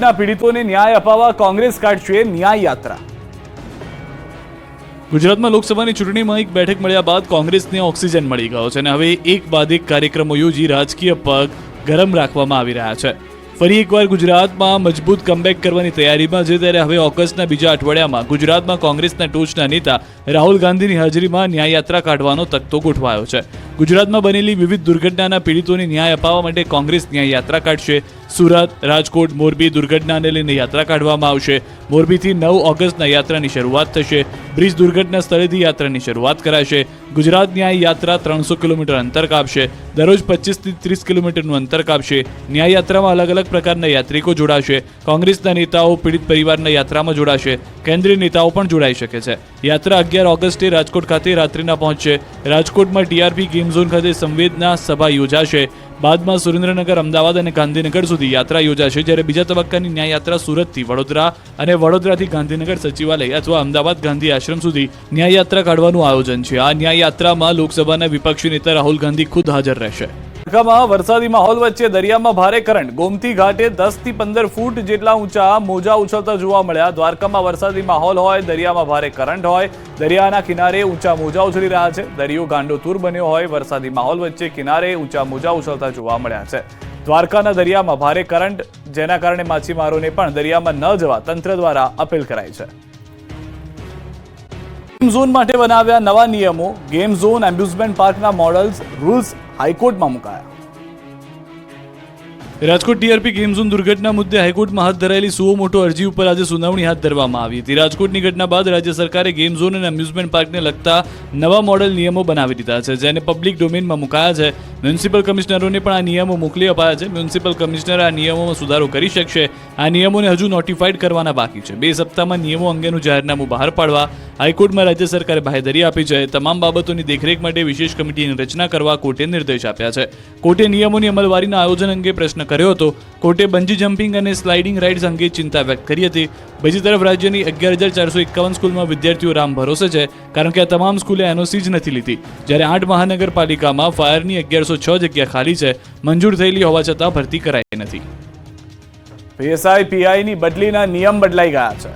દુર્ઘટના પીડિતોને ન્યાય અપાવવા કોંગ્રેસ કાઢશે ન્યાય યાત્રા ગુજરાતમાં લોકસભાની ચૂંટણીમાં એક બેઠક મળ્યા બાદ કોંગ્રેસને ઓક્સિજન મળી ગયો છે અને હવે એક બાદ એક કાર્યક્રમો યોજી રાજકીય પગ ગરમ રાખવામાં આવી રહ્યા છે. ફરી એકવાર ગુજરાતમાં મજબૂત કમબેક કરવાની તૈયારીમાં છે ત્યારે હવે ઓગસ્ટના બીજા અઠવાડિયામાં ગુજરાતમાં કોંગ્રેસના ટોચના નેતા રાહુલ ગાંધીની હાજરીમાં ન્યાયયાત્રા કાઢવાનો તકતો ગોઠવાયો છે. ગુજરાતમાં બનેલી વિવિધ દુર્ઘટનાના પીડિતોને ન્યાય અપાવવા માટે કોંગ્રેસ ન્યાય યાત્રા કાઢશે. સુરત, રાજકોટ, મોરબી દુર્ઘટનાને લઈને યાત્રા કાઢવામાં આવશે. મોરબીથી નવ ઓગસ્ટના યાત્રાની શરૂઆત થશે. બ્રિજ દુર્ઘટના સ્થળેથી યાત્રાની શરૂઆત કરાશે. ગુજરાત ન્યાય યાત્રા ત્રણસો કિલોમીટર અંતર કાપશે. દરરોજ પચીસથી ત્રીસ કિલોમીટરનું અંતર કાપશે. ન્યાય યાત્રામાં અલગ અલગ પ્રકારના યાત્રિકો જોડાશે. કોંગ્રેસના નેતાઓ પીડિત પરિવારના યાત્રામાં જોડાશે. કેન્દ્રીય નેતાઓ પણ જોડાઈ શકે છે. યાત્રા અગિયાર ઓગસ્ટે રાજકોટ ખાતે રાત્રિના પહોંચશે. રાજકોટમાં ટીઆરપી ગેમ ઝોન ખાતે સંવેદના સભા યોજાશે. બાદમાં સુરેન્દ્રનગર, અમદાવાદ અને ગાંધીનગર સુધી યાત્રા યોજાશે, જ્યારે બીજા તબક્કાની ન્યાય યાત્રા સુરતથી વડોદરા અને વડોદરાથી ગાંધીનગર સચિવાલય અથવા અમદાવાદ ગાંધી આશ્રમ સુધી ન્યાય યાત્રા કાઢવાનું આયોજન છે. આ ન્યાયયાત્રામાં લોકસભાના વિપક્ષી નેતા રાહુલ ગાંધી ખુદ હાજર રહેશે. દ્વારકામાં વરસાદી માહોલ વચ્ચે દરિયામાં ભારે કરંટ. ગોમતી ઘાટે દસથી પંદર ફૂટ જેટલા ઊંચા મોજા ઉછળતા જોવા મળ્યા. દ્વારકામાં વરસાદી માહોલ હોય, દરિયામાં ભારે કરંટ હોય. દરિયાના કિનારે ઊંચા મોજા ઉછળી રહ્યા છે. દરિયો ગાંડોતુર બન્યો હોય, વરસાદી માહોલ વચ્ચે કિનારે ઊંચા મોજા ઉછળતા જોવા મળ્યા છે. દ્વારકાના દરિયામાં ભારે કરંટ, જેના કારણે માછીમારોને પણ દરિયામાં ન જવા તંત્ર દ્વારા અપીલ કરાઈ છે. ગેમ ઝોન માટે બનાવ્યા નવા નિયમો. ગેમ ઝોન એમ્બ્યુઝમેન્ટ પાર્કના મોડલ્સ રૂલ્સ હાઈકોર્ટમાં મુકાયા. રાજકોટ ટીઆરપી ગેમ ઝોન દુર્ઘટના મુદ્દે હાઈકોર્ટમાં હાથ ધરાયેલી સુઓ મોટો અરજી ઉપર આજે સુનાવણી હાથ ધરવામાં આવી હતી. રાજકોટની ઘટના બાદ રાજ્ય સરકારે ગેમ ઝોન અને એમ્યુઝમેન્ટ પાર્કને લગતા નવા મોડલ નિયમો બનાવી દીધા છે, જેને પબ્લિક ડોમેનમાં મુકાયા છે. મ્યુનિસિપલ કમિશનરોને પણ આ નિયમો મોકલી અપાયા છે. મ્યુનિસિપલ કમિશનર આ નિયમોમાં સુધારો કરી શકશે. આ નિયમોને હજુ નોટિફાઈડ કરવાના બાકી છે. બે સપ્તાહમાં નિયમો અંગેનું જાહેરનામું બહાર પાડવા હાઈકોર્ટમાં રાજ્ય સરકારે બાહેધરી આપી છે. તમામ બાબતોની દેખરેખ માટે વિશેષ કમિટીની રચના કરવા કોર્ટે નિર્દેશ આપ્યા છે. કોર્ટે નિયમોની અમલવારીના આયોજન અંગે પ્રશ્ન કર્યો હતો. કોર્ટે બંજી જમ્પિંગ અને સ્લાઇડિંગ રાઇડ્સ અંગે ચિંતા વ્યક્ત કરી હતી. બીજી તરફ રાજ્યની અગિયાર હજાર ચારસો એકાવન સ્કૂલમાં વિદ્યાર્થીઓ રામ ભરોસે છે, કારણ કે આ તમામ સ્કૂલે એનઓસી જ નથી લીધી. જ્યારે આઠ મહાનગરપાલિકામાં ફાયરની અગિયારસો છ જગ્યા ખાલી છે, મંજૂર થયેલી હોવા છતાં ભરતી કરાઈ નથી. પીએસઆઈ પીઆઈની બદલીના નિયમ બદલાઈ ગયા છે.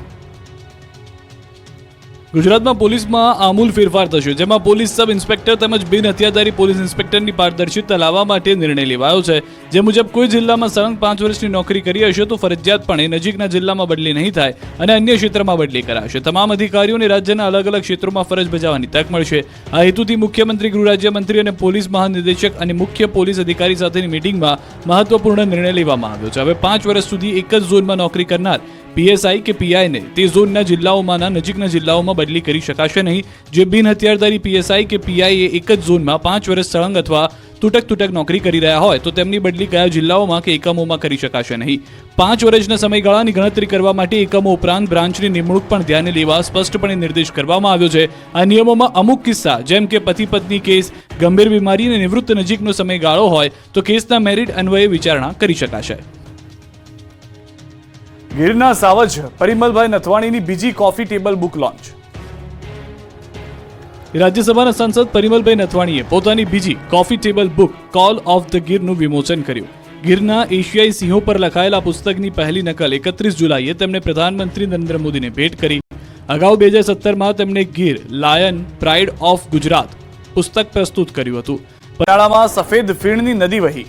ગુજરાતમાં પોલીસમાં આમૂલ ફેરફાર થશે, જેમાં પોલીસ સબ ઇન્સ્પેક્ટર તેમજ બિન હથિયારધારી પોલીસ ઇન્સ્પેક્ટરની પારદર્શિતા લાવવા માટે નિર્ણય લેવાયો છે. જે મુજબ, કોઈ જિલ્લામાં સળંગ પાંચ વર્ષની નોકરી કરી હશે તો ફરજિયાતપણે નજીકના જિલ્લામાં બદલી નહીં થાય અને અન્ય ક્ષેત્રમાં બદલી કરાશે. તમામ અધિકારીઓને રાજ્યના અલગ અલગ ક્ષેત્રોમાં ફરજ બજાવવાની તક મળશે. આ હેતુથી મુખ્યમંત્રી, ગૃહ રાજ્યમંત્રી અને પોલીસ મહાનિદેશક અને મુખ્ય પોલીસ અધિકારી સાથેની મિટિંગમાં મહત્વપૂર્ણ નિર્ણય લેવામાં આવ્યો છે. હવે પાંચ વર્ષ સુધી એક જ ઝોનમાં નોકરી કરનાર પીએસઆઈ કે પીઆઈને તે ઝોનના જિલ્લાઓમાંના નજીકના જિલ્લાઓમાં બદલી કરી શકાશે નહીં. જે બિન હથિયારધારી પીએસઆઈ કે પીઆઈએ એક જ ઝોનમાં પાંચ વર્ષ સળંગ અથવા તૂટક તૂટક નોકરી કરી રહ્યા હોય, તો તેમની બદલી કયા જિલ્લાઓમાં કે એકમોમાં કરી શકાશે નહીં. પાંચ વર્ષના સમયગાળાની ગણતરી કરવા માટે એકમો ઉપરાંત બ્રાન્ચની નિમણૂક પણ ધ્યાને લેવા સ્પષ્ટપણે નિર્દેશ કરવામાં આવ્યો છે. આ નિયમોમાં અમુક કિસ્સા, જેમ કે પતિ પત્ની કેસ, ગંભીર બીમારી અને નિવૃત્ત નજીકનો સમયગાળો હોય, તો કેસના મેરિટ અન્વયે વિચારણા કરી શકાશે. ગીરના સાવજ પરિમલભાઈ નથવાણીની બીજી કોફી ટેબલ બુક લોન્ચ. રાજ્યસભાના સાંસદ પરિમલભાઈ નથવાણીએ પોતાની બીજી coffee table book call of the ગીરનું વિમોચન કર્યું. ગીરના એશિયાઈ સિંહો પર લખાયેલા પુસ્તકની પહેલી નકલ એકત્રીસ જુલાઈએ તેમણે પ્રધાનમંત્રી નરેન્દ્ર મોદીને ભેટ કરી. અગાઉ બે હજાર સત્તરમાં તેમણે Gir lion pride of Gujarat પુસ્તક પ્રસ્તુત કર્યું હતું. પરાળામાં સફેદ ફીણની નદી વહી.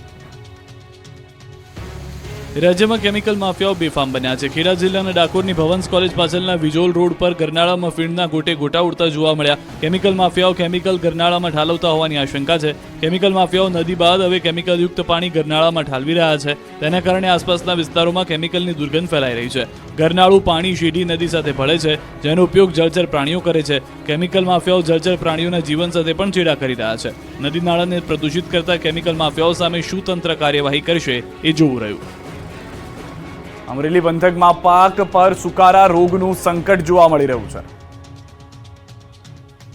રાજ્યમાં કેમિકલ માફિયાઓ બેફામ બન્યા છે. ખેડા જિલ્લાના ડાકોરની ભવન્સ કોલેજ પાછળના વિજોલ રોડ પર ગરનાળામાં ફીણના ગોટે ગોટા ઉડતા જોવા મળ્યા. કેમિકલ માફિયાઓ કેમિકલ ગરનાળામાં ઠાલવતા હોવાની આશંકા છે. કેમિકલ માફિયાઓ નદી બાદ હવે કેમિકલયુક્ત પાણી ગરનાળામાં ઠાલવી રહ્યા છે. તેના કારણે આસપાસના વિસ્તારોમાં કેમિકલની દુર્ગંધ ફેલાઈ રહી છે. ગરનાળું પાણી શેઢી નદી સાથે ભળે છે, જેનો ઉપયોગ જળચર પ્રાણીઓ કરે છે. કેમિકલ માફિયાઓ જળચર પ્રાણીઓના જીવન સાથે પણ ચેડા કરી રહ્યા છે. નદી નાળાને પ્રદૂષિત કરતા કેમિકલ માફિયાઓ સામે શું તંત્ર કાર્યવાહી કરશે એ જોવું રહ્યું. અમરેલી પંથકમાં પાક પર સુકારા રોગનું સંકટ જોવા મળી રહ્યું છે.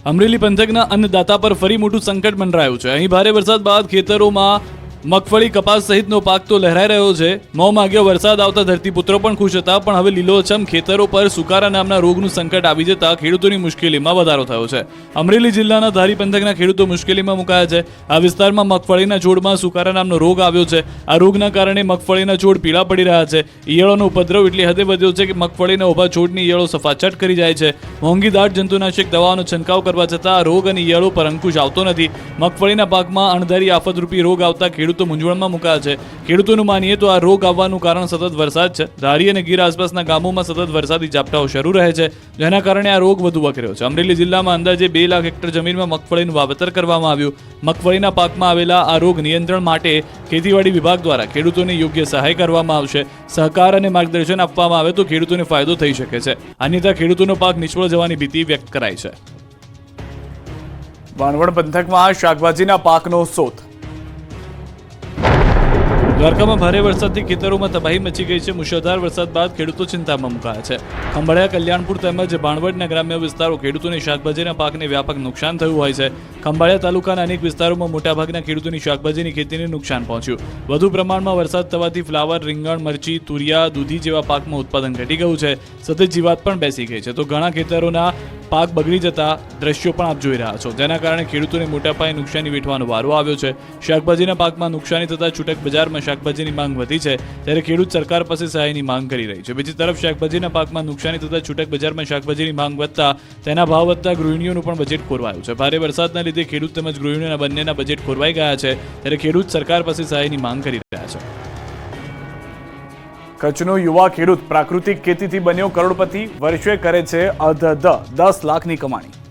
અમરેલી પંથકના અન્નદાતા પર ફરી મોટું સંકટ મંડરાયું છે. અહીં ભારે વરસાદ બાદ ખેતરોમાં મગફળી કપાસ સહિતનો પાક તો લહેરાઈ રહ્યો છે. મોં માગ્યો વરસાદ આવતા ધરતીપુત્રો પણ ખુશ હતા, પણ હવે લીલોછમ ખેતરો પર સુકારા નામના રોગનું સંકટ આવી જતા ખેડૂતોની મુશ્કેલીમાં વધારો થયો છે. અમરેલી જિલ્લાના ધારી પંથકના ખેડૂતો મુશ્કેલીમાં મુકાયા છે. આ વિસ્તારમાં મગફળીના છોડમાં સુકારા નામનો રોગ આવ્યો છે. આ રોગના કારણે મગફળીના છોડ પીળા પડી રહ્યા છે. ઈયળોનો ઉપદ્રવ એટલી હદે વધ્યો છે કે મગફળીના ઊભા છોડની ઈયળો સફાચટ કરી જાય છે. મોંઘી દાટ જંતુનાશક દવાઓનો છંટકાવ કરવા છતાં આ રોગ અને ઈયળો પર અંકુશ આવતો નથી. મગફળીના પાકમાં અણધારી આફતરૂપી રોગ આવતા ખેડૂતો મૂંઝવણમાં મુકાયા છે. ખેડૂતોનું માનીએ તો આ રોગ આવવાનું કારણ સતત વરસાદ છે. ધારી અને ગીર આસપાસના ગામોમાં સતત વરસાદી ઝાપટાઓ શરૂ રહે છે. જેના કારણે આ રોગ વધુ વકર્યો છે. અમરેલી જિલ્લામાં અંદાજે બે લાખ હેક્ટર જમીનમાં મગફળીનું વાવેતર કરવામાં આવ્યું. મગફળીના પાકમાં આવેલા આ રોગ નિયંત્રણ માટે ખેતીવાડી વિભાગ દ્વારા ખેડૂતોને યોગ્ય સહાય કરવામાં આવશે. સહકાર અને માર્ગદર્શન આપવામાં આવે તો ખેડૂતોને ફાયદો થઈ શકે છે. અન્યથા ખેડૂતોનો પાક નિષ્ફળ જવાની ભીતિ વ્યક્ત કરાઈ છે. વાણવડ પંથકમાં શાકભાજીના પાકનો સોથ દ્વારકામાં ભારે વરસાદથી ખેતરોમાં તબાહી મચી ગઈ છે. મુશળધાર વરસાદ બાદ ખેડૂતો ચિંતામાં મુકાયા છે. ખંભાળિયા, કલ્યાણપુર તેમજ ભાણવડના ગ્રામ્ય વિસ્તારો ખેડૂતોને શાકભાજીના પાકને વ્યાપક નુકસાન થયું હોય છે. ખંભાળિયા તાલુકાના અનેક વિસ્તારોમાં મોટાભાગના ખેડૂતોની શાકભાજીની ખેતીને નુકસાન પહોંચ્યું. વધુ પ્રમાણમાં વરસાદ થવાથી ફ્લાવર, રીંગણ, મરચી, તુરિયા, દૂધી જેવા પાકમાં ઉત્પાદન ઘટી ગયું છે. સતત જીવાત પણ બેસી ગઈ છે. તો ઘણા ખેતરોના પાક બગડી જતા દ્રશ્યો પણ આપ જોઈ રહ્યા છો. જેના કારણે ખેડૂતોને મોટા પાયે નુકસાની વેઠવાનો વારો આવ્યો છે. શાકભાજીના પાકમાં નુકસાની થતા છૂટક બજારમાં શાકભાજીની માંગ વધી છે, ત્યારે ખેડૂત સરકાર પાસે સહાયની માંગ કરી રહી છે. બીજી તરફ શાકભાજીના પાકમાં નુકસાની થતા છૂટક બજારમાં શાકભાજીની માંગ વધતા તેના ભાવ વધતા ગૃહિણીઓનું પણ બજેટ ખોરવાયું છે. ભારે વરસાદના લીધે ખેડૂત તેમજ ગૃહિણીઓના બંનેના બજેટ ખોરવાઈ ગયા છે, ત્યારે ખેડૂત સરકાર પાસે સહાયની માંગ કરી કચ્છનો યુવા ખેડૂત પ્રાકૃતિક ખેતીથી બન્યો કરોડપતિ વર્ષે કરે છે અધ દસ લાખની કમાણી.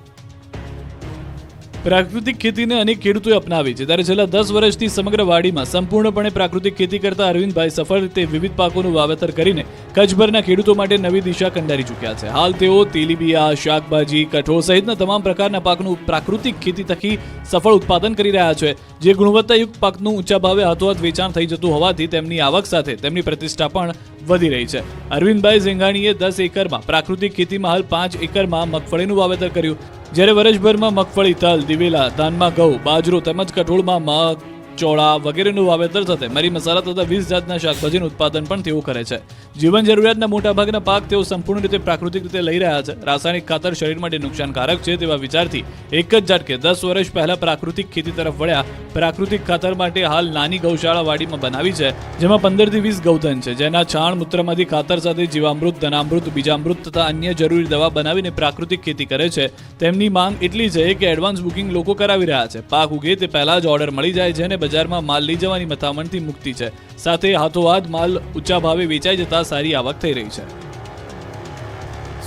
પ્રાકૃતિક ખેતીને અનેક ખેડૂતોએ અપનાવી છે. ત્યારે છેલ્લા દસ વર્ષથી સમગ્ર વાડીમાં સંપૂર્ણપણે પ્રાકૃતિક ખેતી કરતા અરવિંદભાઈ સફળ રીતે વિવિધ પાકોનું વાવેતર કરીને કચ્છભરના ખેડૂતો માટે નવી દિશા કંડારી ચૂક્યા છે. હાલ તેઓ તેલીબિયા, શાકભાજી, કઠોળ સહિતના તમામ પ્રકારના પાકનું પ્રાકૃતિક ખેતી થકી સફળ ઉત્પાદન કરી રહ્યા છે. જે ગુણવત્તાયુક્ત પાકનું ઊંચા ભાવે હાથોહાથ વેચાણ થઈ જતું હોવાથી તેમની આવક સાથે તેમની પ્રતિષ્ઠા પણ વધી રહી છે. અરવિંદભાઈ ઝેંગાણીએ દસ એકરમાં પ્રાકૃતિક ખેતીમાં હાલ પાંચ એકરમાં મગફળીનું વાવેતર કર્યું. જ્યારે વર્ષભરમાં મગફળી તલ દિવેલા ધાનમાં ઘઉં બાજરો તેમજ કઠોળમાં મગ ચોળા વગેરેનું વાવેતર સાથે મરી મસાલા તથા વીસ જાતના શાકભાજીનું ઉત્પાદન પણ તેઓ કરે છે. જીવન જરૂરિયાતના મોટાભાગના પાક તેઓ સંપૂર્ણ રીતે પ્રાકૃતિક રીતે લઈ રહ્યા છે. રાસાયણિક ખાતર શરીર માટે નુકસાનકારક છે તેવા વિચારથી એક જ ઝાટકે દસ વર્ષ પહેલા પ્રાકૃતિક ખેતી તરફ વળ્યા. પ્રાકૃતિક ખાતર માટે હાલ નાની ગૌશાળા વાડીમાં બનાવી છે, જેમાં પંદરથી વીસ ગૌધન છે, જેના છાણ, મૂત્રમાંથી ખાતર સાથે જીવામૃત, ધનામૃત, બીજામૃત તથા અન્ય જરૂરી દવા બનાવીને પ્રાકૃતિક ખેતી કરે છે. તેમની માંગ એટલી છે કે એડવાન્સ બુકિંગ લોકો કરાવી રહ્યા છે. પાક ઉગે તે પહેલા જ ઓર્ડર મળી જાય છે અને બજારમાં માલ લઈ જવાની મથામણથી મુક્તિ છે. સાથે હાથોહાથ માલ ઊંચા ભાવે વેચાઈ જતા સારી આવક થઈ રહી છે.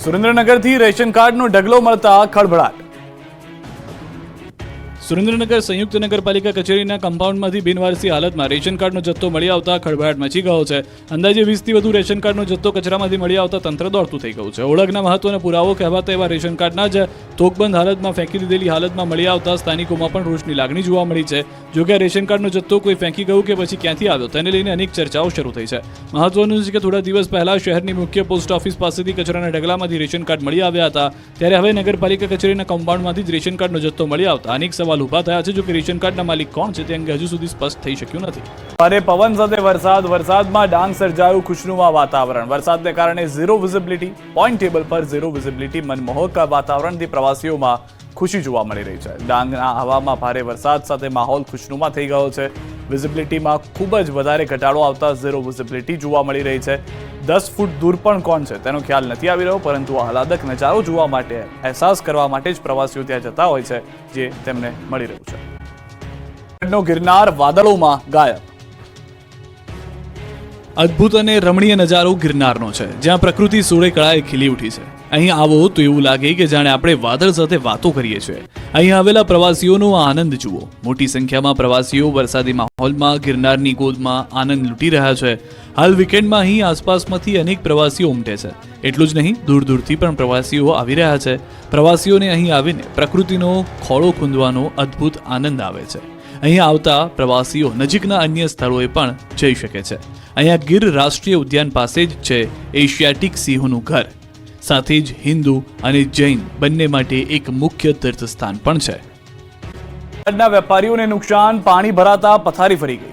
સુરેન્દ્રનગરથી રેશન કાર્ડનો ઢગલો મળતા ખળભળાટ. સુરેન્દ્રનગર સંયુક્ત નગરપાલિકા કચેરીના કમ્પાઉન્ડમાંથી બિનવારસી હાલતમાં રેશન કાર્ડનો જથ્થો મળી આવતા ખળભળાટ મચી ગયો છે. અંદાજે વીસથી વધુ રેશન કાર્ડનો જથ્થો કચરામાંથી મળી આવતા તંત્ર દોડતું થઈ ગયું છે. ઓળખના મહત્વનો પુરાવો કહેવાતા એવા રેશન કાર્ડના જ થોકબંધ હાલતમાં ફેંકી દીધેલી હાલતમાં મળી આવતા સ્થાનિકોમાં પણ રોષની લાગણી જોવા મળી છે. જોકે આ રેશન કાર્ડનો જથ્થો કોઈ ફેંકી ગયું કે પછી ક્યાંથી આવ્યો, તેને લઈને અનેક ચર્ચાઓ શરૂ થઈ છે. મહત્વનું છે કે થોડા દિવસ પહેલા શહેરની મુખ્ય પોસ્ટ ઓફિસ પાસેથી કચરાના ઢગલામાંથી રેશન કાર્ડ મળી આવ્યા હતા. ત્યારે હવે નગરપાલિકા કચેરીના કમ્પાઉન્ડમાંથી જ રેશન કાર્ડનો જથ્થો મળી આવતા અનેક સવાલ ઊભા થયા છે, જો કે રેશન કાર્ડના માલિક કોણ છે તે અંગે હજુ સુધી સ્પષ્ટ થઈ શક્યું નથી. ભારે પવન સાથે વરસાદ, વરસાદમાં ડાંગ સર્જાયું ખુશનુમા વાતાવરણ. વરસાદને કારણે ઝીરો વિઝિબિલિટી પોઈન્ટ ટેબલ પર ઝીરો વિઝિબિલિટી મનમોહક વાતાવરણથી પ્રવાસીઓમાં ખુશી જોવા મળી રહી છે. ડાંગના હવામાં ભારે વરસાદ સાથે માહોલ ખુશનુમા થઈ ગયો છે. વિઝિબિલિટીમાં ખૂબ જ વધારે ઘટાડો આવતા ઝીરો વિઝિબિલિટી જોવા મળી રહી છે. દસ ફૂટ દૂર પણ કોણ છે? તેનો ખ્યાલ નથી આવી રહ્યો, પરંતુ આહલાદક નજારો જોવા માટે, અહેસાસ કરવા માટે જ પ્રવાસીઓ ત્યાં જતા હોય છે, જે તેમને મળી રહ્યું છે. ગિરનાર વાદળોમાં ગાયબ. અદ્ભુત અને રમણીય નજારો ગિરનારનો છે, જ્યાં પ્રકૃતિ સોળે કળાએ ખીલી ઉઠી છે. અહીં આવો તો એવું લાગે કે જાણે આપણે વાદળ સાથે વાતો કરીએ છીએ. અહીં આવેલા પ્રવાસીઓનો આનંદ જુઓ. મોટી સંખ્યામાં પ્રવાસીઓ વરસાદી માહોલમાં, ગિરનારની ગોદમાં આનંદ લૂંટી રહ્યા છે. હાલ વીકેન્ડમાં અહીં આસપાસમાંથી અનેક પ્રવાસીઓ ઉમટે છે. એટલું જ નહીં દૂર દૂરથી પણ પ્રવાસીઓ આવી રહ્યા છે. પ્રવાસીઓને અહીં આવીને પ્રકૃતિનો ખોળો ખૂંદવાનો અદ્ભુત આનંદ આવે છે. અહીં આવતા પ્રવાસીઓ નજીકના અન્ય સ્થળોએ પણ જઈ શકે છે. અહીંયા ગીર રાષ્ટ્રીય ઉદ્યાન પાસે જ છે એશિયાટિક સિંહોનું ઘર. સાથે જ હિન્દુ અને જૈન બંને માટે એક મુખ્ય તીર્થસ્થાન પણ છે. વેપારીઓને નુકસાન, પાણી ભરાતા પથારી ફરી ગઈ.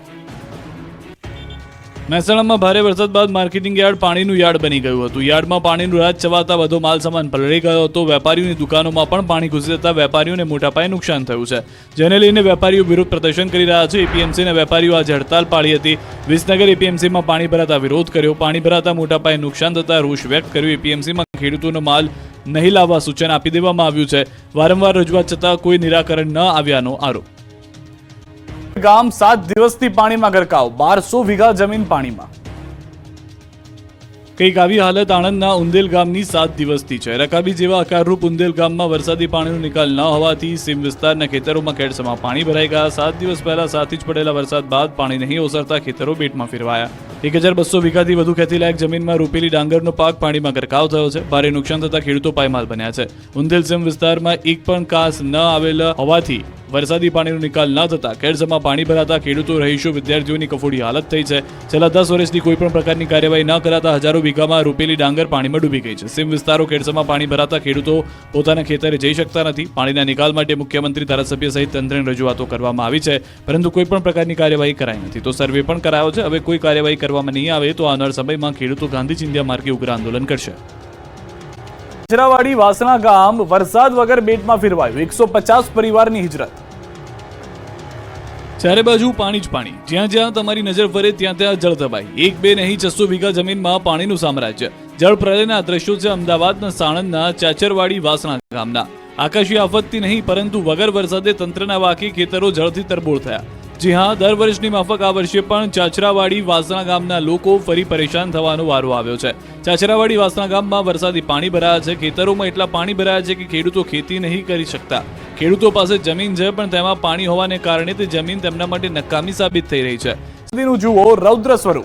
મહેસાણામાં ભારે વરસાદ બાદ માર્કેટિંગ યાર્ડ પાણીનું યાર્ડ બની ગયું હતું. યાર્ડમાં પાણીનું રાજ ચવાતા વધુ માલ સામાન પલળી ગયો હતો. વેપારીઓની દુકાનોમાં પણ પાણી ઘૂસી જતા વેપારીઓને મોટા પાયે નુકસાન થયું છે. જેને લઈને વેપારીઓ વિરોધ પ્રદર્શન કરી રહ્યા છે. એપીએમસીના વેપારીઓ આજે હડતાલ પાડી હતી. વિસનગર એપીએમસીમાં પાણી ભરાતા વિરોધ કર્યો. પાણી ભરાતા મોટા પાયે નુકસાન થતા રોષ વ્યક્ત કર્યો. એપીએમસીમાં ખેડૂતોનો માલ નહીં લાવવા સૂચન આપી દેવામાં આવ્યું છે. વારંવાર રજૂઆત છતાં કોઈ નિરાકરણ ન આવ્યાનો આરોપ. ગામ સાત દિવસથી પાણીમાં ગરકાવ, બારસો વીઘા જમીન પાણીમાં. કંઈક આવી હાલત આણંદના ઉંદેલ ગામની સાત દિવસથી છે. રકાબી જેવા આકારરૂપ ઉંદેલ ગામમાં વરસાદી પાણીનો નિકાલ ન હોવાથી સીમ વિસ્તારના ખેતરોમાં કેડસમાં પાણી ભરાઈ ગયા. સાત દિવસ પહેલા સાથી જ પડેલા વરસાદ બાદ પાણી નહીં ઓસરતા ખેતરો બેટમાં ફેરવાયા. એક હજાર બસો વીઘાથી વધુ ખેતીલાયક જમીનમાં રૂપેલી ડાંગરનો પાક પાણીમાં ગરકાવ થયો છે. ભારે નુકસાન થતા ખેડૂતો પાયમાલ બન્યા છે. ઉંદેલ સીમ વિસ્તારમાં એક પણ કાસ ન આવેલ હોવાથી વરસાદી પાણીનો નિકાલ ન થતા કેડસમાં પાણી ભરાતા ખેડૂતો રહીશો વિદ્યાર્થીઓની કફોડી હાલત થઈ છે. છેલ્લા દસ વર્ષથી કોઈ પણ પ્રકારની કાર્યવાહી ન કરાતા હજારો વીઘામાં રૂપેલી ડાંગર પાણીમાં ડૂબી ગઈ છે. સીમ વિસ્તારો કેડસમાં પાણી ભરાતા ખેડૂતો પોતાના ખેતરે જઈ શકતા નથી. પાણીના નિકાલ માટે મુખ્યમંત્રી ધારાસભ્ય સહિત તંત્રની રજૂઆતો કરવામાં આવી છે. પરંતુ કોઈ પણ પ્રકારની કાર્યવાહી કરાઈ નથી. તો સર્વે પણ કરાયો છે. હવે કોઈ કાર્યવાહી કરવામાં નહીં આવે તો આવનાર સમયમાં ખેડૂતો ગાંધી ચિંધ્યા માર્ગે ઉગ્ર આંદોલન કરશે. કચરાવાડી વાસણા ગામ વરસાદ વગર બેટમાં ફેરવાયું. એકસો પચાસ પરિવારની હિજરત. ચારે બાજુ પાણી જ પાણી. જ્યાં જ્યાં તમારી નજર ફરે ત્યાં ત્યાં જળ દબાઈ એક બે નહીં, છસો વીઘા જમીનમાં પાણીનું સામ્રાજ્ય. જળ પ્રલયના દ્રશ્યો છે અમદાવાદના સાણંદના ચાચરવાડી વાસણા ગામના. આકાશી આફતથી નહીં, પરંતુ વગર વરસાદે તંત્રના વાકી ખેતરો જળથી તરબોળ થયા. જી હા, દર વર્ષની માફક આ વર્ષે પણ ચાચરાવાડી વાસણા ગામના લોકો ફરી પરેશાન થવાનો વારો આવ્યો છે. ચાચરાવાડી વાસણા ગામમાં વરસાદી પાણી ભરાયા છે. ખેતરોમાં એટલા પાણી ભરાયા છે કે ખેડૂતો ખેતી નહીં કરી શકતા. ખેડૂતો પાસે જમીન છે, પણ તેમાં પાણી હોવાને કારણે તે જમીન તેમના માટે નકામી સાબિત થઈ રહી છે. નદીનું જુઓ, રૌદ્ર સ્વરૂપ.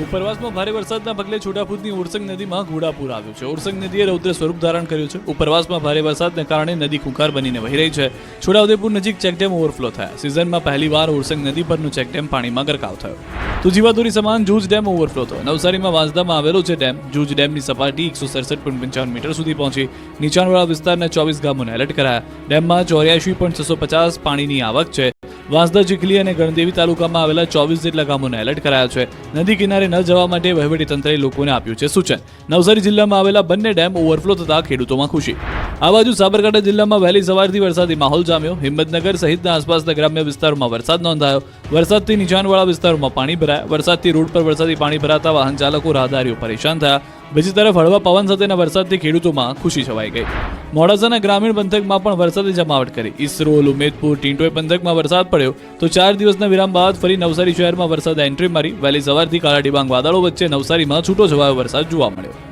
ઉપરવાસમાં ભારે વરસાદના પગલે છોટાપુરની ઉરસંગ નદીમાં ઘોડાપુર આવ્યું છે. ઉરસંગ નદીએ રૌદ્ર સ્વરૂપ ધારણ કર્યું છે. ઉપરવાસમાં ભારે વરસાદને કારણે નદી ખુંખાર બનીને વહી રહી છે. છોટાઉદેપુર નજીક ચેકડેમ ઓવરફ્લો થયા. સિઝનમાં પહેલીવાર ઉરસંગ નદી પરનું ચેકડેમ પાણીમાં ગરકાવ થયો. તો જીવાદોરી સમાન જૂજ ડેમ ઓવરફ્લો થયો. નવસારીમાં વાંસદામાં આવેલો છે ડેમ. જૂજ ડેમની સપાટી એકસો સડસઠ પોઈન્ટ પંચાવન મીટર સુધી પહોંચી. નીચાણવાળા વિસ્તારના ચોવીસ ગામોને એલર્ટ કરાયા. ડેમમાં ચોર્યાસી પોઈન્ટ છસો પચાસ પાણીની આવક છે. વાંસદા ચીખલી અને ગણદેવી તાલુકામાં આવેલા ચોવીસ જેટલા ગામોને એલર્ટ કરાયા છે. નદી કિનારે ન જવા માટે વહીવટીતંત્રએ લોકોને આપ્યું છે સૂચન. નવસારી જિલ્લામાં આવેલા બંને ડેમ ઓવરફ્લો થતા ખેડૂતોમાં ખુશી. આ બાજુ સાબરકાંઠા જિલ્લામાં વહેલી સવારથી વરસાદી માહોલ જામ્યો. હિંમતનગર સહિતના આસપાસના ગ્રામ્ય વિસ્તારોમાં વરસાદ નોંધાયો. વરસાદથી નીચાણવાળા વિસ્તારોમાં પાણી ભરાયા. વરસાદથી રોડ પર વરસાદી પાણી ભરાતા વાહન ચાલકો રાહદારીઓ પરેશાન થયા. બીજી તરફ હળવા પવન સાથેના વરસાદથી ખેડૂતોમાં ખુશી છવાઈ ગઈ. મોડાસાના ગ્રામીણ પંથકમાં પણ વરસાદે જમાવટ કરી. ઇસરોલ ઉમેદપુર ટીંટોઈ પંથકમાં વરસાદ પડ્યો તો ચાર દિવસના વિરામ બાદ ફરી નવસારી શહેરમાં વરસાદે એન્ટ્રી મારી. વહેલી સવારથી કાળા ડિબાંગ વાદળો વચ્ચે નવસારીમાં છૂટો છવાયો વરસાદ જોવા મળ્યો.